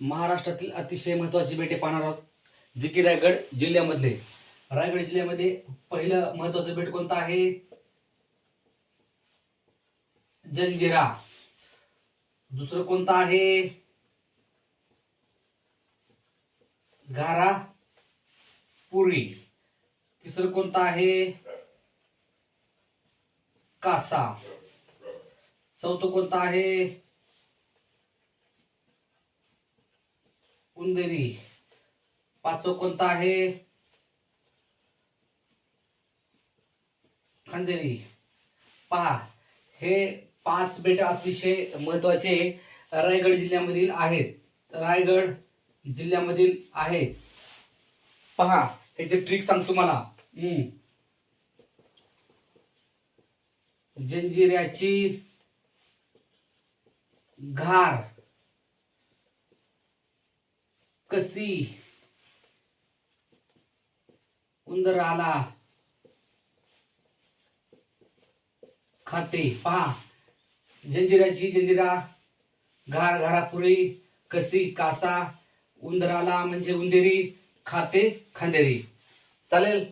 महाराष्ट्रातील अतिशय महत्वाची बेटे पाहणार आहोत. जे की रायगड जिल्ह्यामधले. रायगड जिल्ह्यामध्ये पहिलं महत्वाचं बेट कोणतं आहे? जंजिरा. दुसरं कोणतं आहे? गारा पुरी. तिसरं कोणतं आहे? कासा. चौथं कोणतं आहे? कुंदरी. पाचवं कोणतं आहे? खांदेरी. पहा हे पाच बेट अतिशय महत्त्वाचे रायगड जिल्ह्यामधील आहेत. रायगड जिल्ह्यामधील आहेत पहा याची ट्रिक सांगतो मला जंजिऱ्याची घार. कसी? उंदर आला खाते. पहा जंजिराची जंजिरा घार घारापुरी कसी कासा उंदराला म्हणजे उंदेरी खाते खांदेरी. चालेल?